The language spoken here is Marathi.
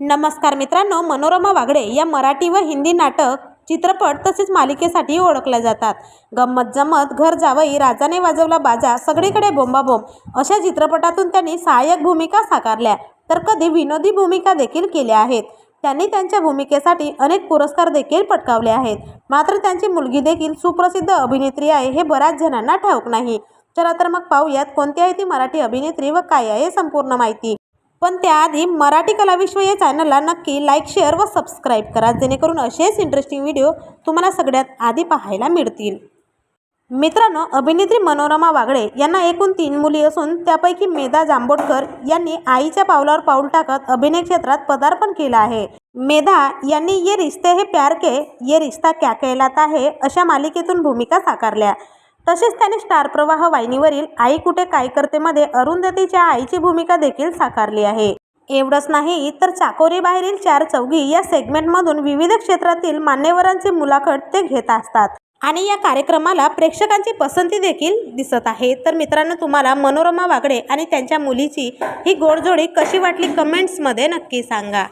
नमस्कार मित्रांनो मनोरमा वागडे या मराठी व हिंदी नाटक चित्रपट तसेच मालिकेसाठी ओळखल्या जातात. गंमत जमत घर जावई राजाने वाजवला बाजा सगळीकडे बोंबाबोंब अशा चित्रपटातून त्यांनी सहाय्यक भूमिका साकारल्या तर कधी विनोदी भूमिका देखील केल्या आहेत. त्यांनी त्यांच्या भूमिकेसाठी अनेक पुरस्कार देखील पटकावले आहेत. मात्र त्यांची मुलगी देखील सुप्रसिद्ध अभिनेत्री आहे हे बऱ्याच जणांना ठाऊक नाही. चला तर मग पाहूयात कोणती आहे ती मराठी अभिनेत्री व काय आहे संपूर्ण माहिती. पण त्याआधी मराठी कलाविश्व या चॅनलला नक्की लाईक शेअर व सबस्क्राईब करा जेणेकरून असेच इंटरेस्टिंग व्हिडिओ तुम्हाला सगळ्यात आधी पाहायला मिळतील. मित्रांनो अभिनेत्री मनोरमा वागळे यांना एकूण तीन मुली असून त्यापैकी मेधा जांभोडकर यांनी आईच्या पावलावर पाऊल टाकत अभिनय क्षेत्रात पदार्पण केलं आहे. मेधा यांनी ये रिश्ते हे प्यार के ये रिश्ता क्या कहलाता है अशा मालिकेतून भूमिका साकारल्या. तसेच त्याने स्टार प्रवाह वाहिनीवरील आई कुठे काय करतेमध्ये अरुंधतीच्या आईची भूमिका देखील साकारली आहे. एवढंच नाही तर चाकोरी बाहेरील चार चौघी या सेगमेंटमधून विविध क्षेत्रातील मान्यवरांची मुलाखत ते घेत असतात. आणि या कार्यक्रमाला प्रेक्षकांची पसंती देखील दिसत आहे. तर मित्रांनो तुम्हाला मनोरमा वागडे आणि त्यांच्या मुलीची ही गोडजोडी कशी वाटली कमेंट्समध्ये नक्की सांगा.